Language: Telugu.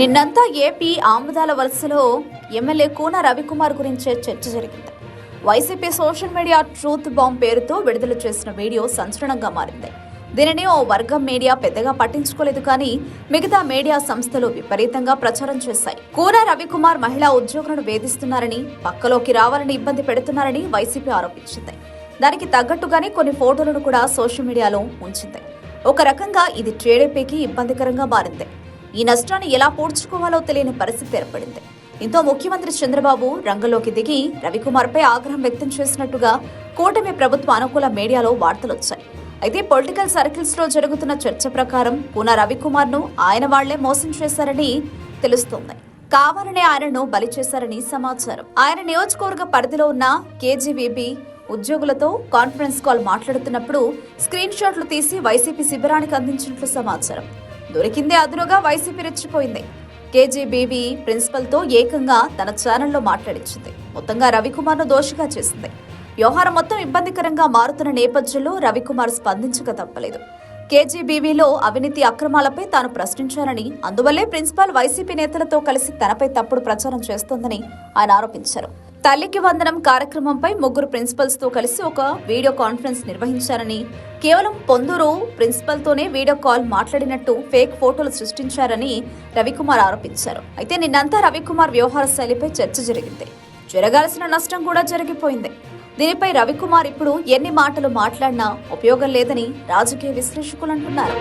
నిన్నంతా ఏపీ ఆముదాల వలసలో ఎమ్మెల్యే కూన రవికుమార్ గురించే చర్చ జరిగింది. YCP social media truth bomb పేరుతో విడుదల చేసిన వీడియో సంచలనంగా మారింది. దీనిని ఓ వర్గం మీడియా పెద్దగా పట్టించుకోలేదు కానీ మిగతా మీడియా సంస్థలు విపరీతంగా ప్రచారం చేశాయి. కూన రవికుమార్ మహిళా ఉద్యోగులను వేధిస్తున్నారని పక్కలోకి రావాలని ఇబ్బంది పెడుతున్నారని వైసీపీ ఆరోపించింది. దానికి తగ్గట్టుగానే కొన్ని ఫోటోలను కూడా సోషల్ మీడియాలో ఉంచింది. ఒక రకంగా ఇది టీడీపీకి ఇబ్బందికరంగా మారింది. ఈ నష్టాన్ని ఎలా పూడ్చుకోవాలో తెలియని పరిస్థితి ఏర్పడింది. దీంతో ముఖ్యమంత్రి చంద్రబాబు రంగంలోకి దిగి రవికుమార్పై ఆగ్రహం వ్యక్తం చేసినట్టుగా కూటమి ప్రభుత్వ అనుకూల మీడియాలో వార్తలు వచ్చాయి. అయితే పొలిటికల్ సర్కిల్స్లో జరుగుతున్న చర్చ ప్రకారం పూనా రవికుమార్ను ఆయన వాళ్ళే మోసం చేశారని తెలుస్తోంది. కావాలనే ఆయనను బలి చేశారని సమాచారం. ఆయన నియోజకవర్గ పరిధిలో ఉన్న కేజీవీబీ ఉద్యోగులతో కాన్ఫరెన్స్ కాల్ మాట్లాడుతున్నప్పుడు స్క్రీన్ షాట్లు తీసి వైసీపీ శిబిరానికి అందించినట్లు సమాచారం. దొరికిందే అదునుగా వైసీపీ రెచ్చిపోయింది. కేజీబీవీ ప్రిన్సిపల్తో ఏకంగా తన ఛానల్లో మాట్లాడించింది. మొత్తంగా రవికుమార్ను దోషిగా చేసింది. వ్యవహారం మొత్తం ఇబ్బందికరంగా మారుతున్న నేపథ్యంలో రవికుమార్ స్పందించక తప్పలేదు. కేజీబీవీలో అవినీతి అక్రమాలపై తాను ప్రశ్నించానని అందువల్లే ప్రిన్సిపాల్ వైసీపీ నేతలతో కలిసి తనపై తప్పుడు ప్రచారం చేస్తోందని ఆయన ఆరోపించారు. తల్లికి వందనం కార్యక్రమంపై ముగ్గురు ప్రిన్సిపల్స్తో కలిసి ఒక వీడియో కాన్ఫరెన్స్ నిర్వహించారని కేవలం పొందూరు ప్రిన్సిపల్తోనే వీడియో కాల్ మాట్లాడినట్టు ఫేక్ ఫోటోలు సృష్టించారని రవికుమార్ ఆరోపించారు. అయితే నిన్నంతా రవికుమార్ వ్యవహార శైలిపై చర్చ జరిగింది. జరగాల్సిన నష్టం కూడా జరిగిపోయింది. దీనిపై రవికుమార్ ఇప్పుడు ఎన్ని మాటలు మాట్లాడినా ఉపయోగం లేదని రాజకీయ విశ్లేషకులు అంటున్నారు.